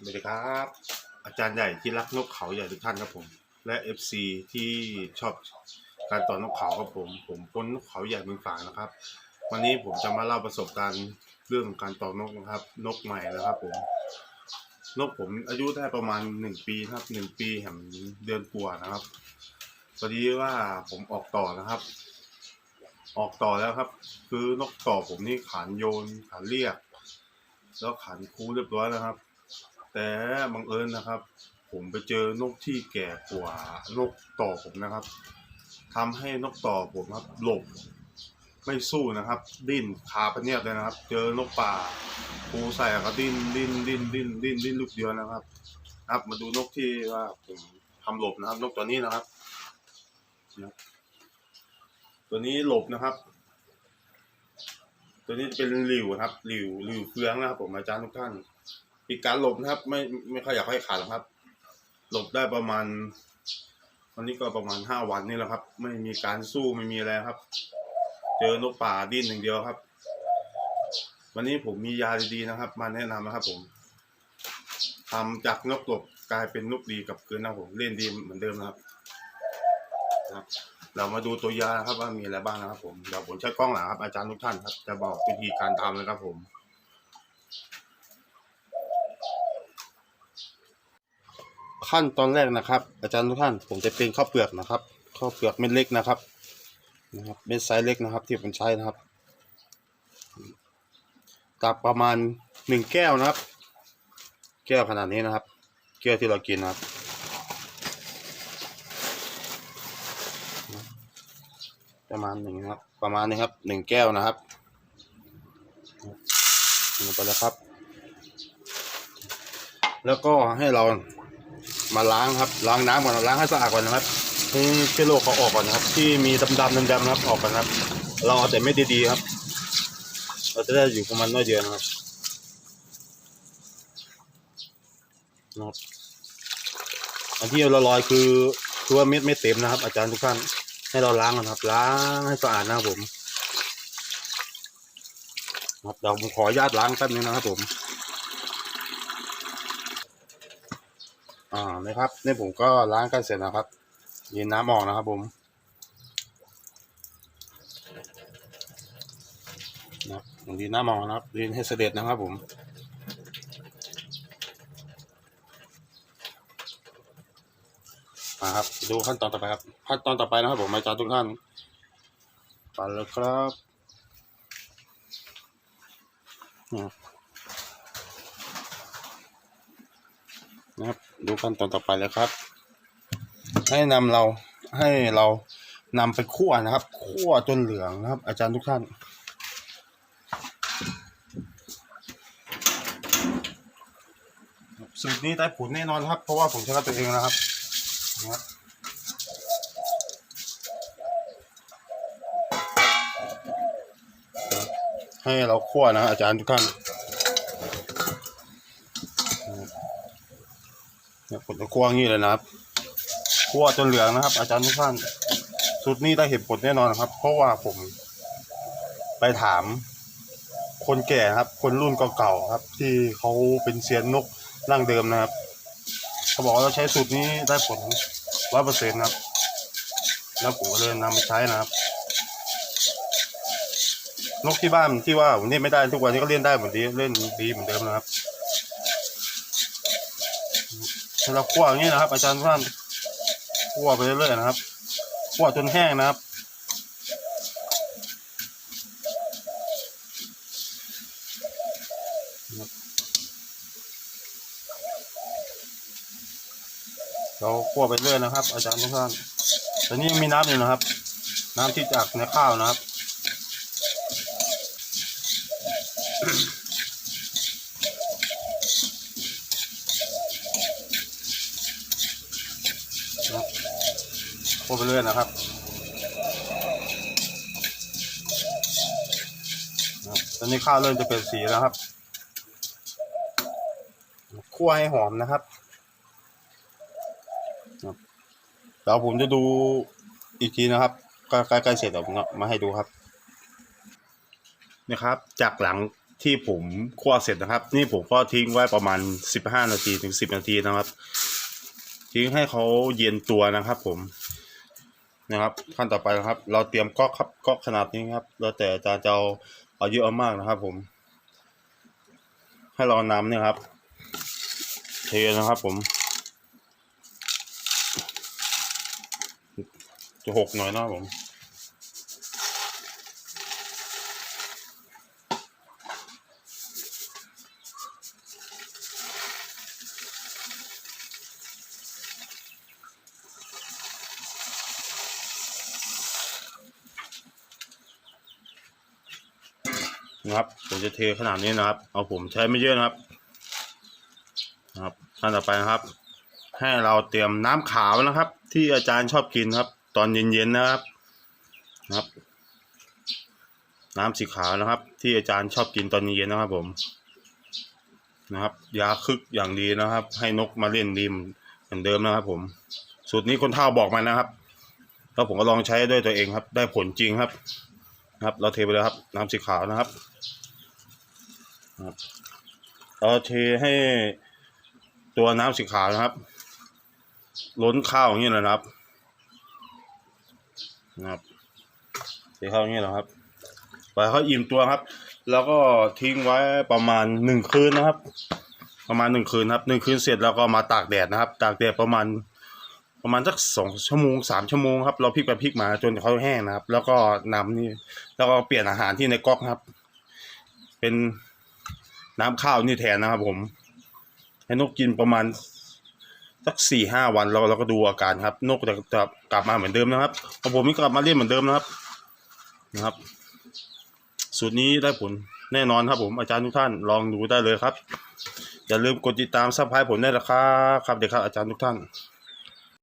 สวัสดีครับ อาจารย์ใหญ่ที่รักนกเขาใหญ่ทุกท่านครับผม และ FC ที่ชอบการต่อนกเขาครับผม ผมพ้นนกเขาใหญ่เมืองฝางนะครับ วันนี้ผมจะมาเล่าประสบการณ์เรื่องการต่อนกนะครับ นกใหม่นะครับผม นกผมอายุได้ประมาณหนึ่งปีครับหนึ่งปีแห่งเดือนกว่านะครับพอดีว่าผมออกต่อนะครับ ออกต่อแล้วครับ คือนกต่อผมนี่ขานโยนขานเรียก แล้วขานคูเรียบร้อยแล้วครับ แต่บังเอิญนะครับ ผมไปเจอนกที่แก่กว่านกต่อผมนะครับทำให้นกต่อผมครับหลบไม่สู้นะครับ ดิ้นขาพะเนียบเลยนะครับ เจอนกป่าปูใส่ก็ดิ้นดิ้นดิ้นดิ้นดิ้นดิ้นลูกเดียวนะครับ ครับมาดูนกที่ว่าผมทำหลบนะครับ นกตัวนี้นะครับ ตัวนี้หลบนะครับ ตัวนี้เป็นหลิวครับหลิวหลิวเฟืองนะครับผมอาจารย์ทุกท่าน อีกการหลบนะครับ ไม่ไม่ค่อยอยากให้ขาดหรอกครับ หลบได้ประมาณวันนี้ก็ประมาณห้าวันนี่แหละครับ ไม่มีการสู้ไม่มีอะไรครับ เจอนกป่าดิ้นอย่างเดียวครับ วันนี้ผมมียาดีๆนะครับ มาแนะนำนะครับ ผมทำจากนกหลบกลายเป็นนกดีกับคืนนะผมเล่นดีเหมือนเดิมนะครับครับเรามาดูตัวยาครับว่ามีอะไรบ้างนะครับผมเดี๋ยวผมใช้กล้องหลังครับอาจารย์ทุกท่านครับ จะบอกวิธีการทำนะครับผม ขั้นตอนแรกนะครับ อาจารย์ทุกท่านผมจะเป็นข้าวเปลือกนะครับข้าวเปลือกเม็ดเล็กนะครับนะครับเม็ดไซส์เล็กนะครับ ที่ผมใช้นะครับตักประมาณหนึ่งแก้วนะครับ แก้วขนาดนี้นะครับ แก้วที่เรากินนะครับประมาณหนึ่งนะครับ ประมาณนี้ครับหนึ่งแก้วนะครับลงไปแล้วครับ แล้วก็ให้เรา มาล้างครับล้างน้ำก่อนล้างให้สะอาดก่อนนะครับให้เชื้อโรคเขาออกก่อนนะครับ ที่มีดำๆดำๆนะครับออกก่อนนะครับ เราเอาแต่ไม่ดีๆครับ เราจะได้อยู่ประมาณน้อยเดียวนะครับนะครับอันที่เราลอยคือคือว่าเม็ดไม่เต็มนะครับ อาจารย์ทุกท่านให้เราล้างก่อนครับ ล้างให้สะอาดนะครับผมครับเดี๋ยวผมขออนุญาตล้างแป๊บนึงนะครับผม อ่านะครับนี่ผมก็ล้างกันเสร็จนะครับยินน้ำออกนะครับผมนะผมยินน้ำออกนะครับยินให้เสด็จนะครับผมมาครับดูขั้นตอนต่อไปครับขั้นตอนต่อไปนะครับผมอาจารย์ทุกท่านไปเลยครับนะครับนะครับ ดูขั้นตอนต่อไปเลยครับ ให้นำเราให้เรานำไปคั่วนะครับ คั่วจนเหลืองนะครับ อาจารย์ทุกท่านสูตรนี้ได้ผลแน่นอนครับ เพราะว่าผมใช้กับตัวเองนะครับนะครับให้เราคั่วนะอาจารย์ทุกท่าน เนี่ยผมจะคั่วงนี้เลยนะครับคั่วจนเหลืองนะครับ อาจารย์ทุกท่านสูตรนี้ได้เห็นผลแน่นอนครับ เพราะว่าผม ไปถาม คนแก่ครับ คนรุ่นเก่าๆครับ ที่เขาเป็นเซียนนกนั่งเดิมนะครับเขาบอกว่าเราใช้สูตรนี้ได้ผลร้อยเปอร์เซ็นต์ครับ แล้วผมก็เลยนำไปใช้นะครับ นกที่บ้านที่ว่าผมเล่นไม่ได้ทุกวันนี้ก็เล่นได้เหมือนดีเล่นดีเหมือนเดิมนะครับ เราคั่วอย่างนี้นะครับ อาจารย์ท่านคั่วไปเรื่อยๆนะครับคั่วจนแห้งนะครับเราคั่วไปเรื่อยนะครับ อาจารย์ทุกท่านแต่นี่ยังมีน้ำอยู่นะครับ น้ำที่จากในข้าวนะครับ คั่วไปเรื่อยนะครับตอนนี้ข้าวเริ่มจะเป็นสีแล้วครับคั่วให้หอมนะครับครับเดี๋ยวผมจะดูอีกทีนะครับใกล้ๆเสร็จเดี๋ยวผมมาให้ดูครับนะครับ จากหลังที่ผมคั่วเสร็จนะครับ นี่ผมก็ทิ้งไว้ประมาณ 15 นาทีถึง 10 นาทีนะครับ ทิ้งให้เขาเย็นตัวนะครับผม นะครับขั้นต่อไปนะครับ เราเตรียมก๊อกครับก๊อกขนาดนี้ครับ แล้วแต่อาจารย์จะเอาเอาเยอะเอามากนะครับ ผม ให้เราน้ำเนี่ยครับ เทนะครับผมจะหกหน่อยนะครับผม นะครับ ผมจะเทขนาดนี้นะครับ เอาผมใช้ไม่เยอะนะครับนะครับขั้นต่อไปนะครับ ให้เราเตรียมน้ำขาวนะครับ ที่อาจารย์ชอบกินครับ ตอนเย็นๆนะครับนะครับ น้ำสีขาวนะครับ ที่อาจารย์ชอบกินตอนเย็นๆนะครับ ผมนะครับ ยาคึกอย่างดีนะครับ ให้นกมาเล่นดีเหมือนเดิมนะครับ ผมสูตรนี้คนเฒ่าบอกมานะครับแล้วผมก็ลองใช้ด้วยตัวเองครับ ได้ผลจริงครับ นะครับ เราเทไปเลยครับ น้ำสีขาวนะครับเราเทให้ตัวน้ำสีขาวนะครับ ล้นข้าวอย่างนี้ยนะครับนะครับเทข้าวอย่างนี้แหละครับปล่อยเขาอิ่มตัวครับ แล้วก็ทิ้งไว้ประมาณหนึ่งคืนนะครับ ประมาณหนึ่งคืนครับหนึ่งคืนเสร็จแล้วก็มาตากแดดนะครับ ตากแดดประมาณ ประมาณสักสองชั่วโมงสามชั่วโมงครับเราพลิกไปพลิกมาจนเขาแห้งนะครับ แล้วก็นำนี่แล้วก็เปลี่ยนอาหารที่ในก๊อกครับ เป็นน้ำข้าวนี่แทนนะครับ ผม ให้นกกินประมาณสักสี่ห้าวันเราเราก็ดูอาการครับ นกจะจะกลับมาเหมือนเดิมนะครับของผมนี่กลับมาเล่นเหมือนเดิมนะครับนะครับ สูตรนี้ได้ผลแน่นอนครับผมอาจารย์ทุกท่านลองดูได้เลยครับ อย่าลืมกดติดตามซับไพผมได้นะครับครับเด็กครับอาจารย์ทุกท่าน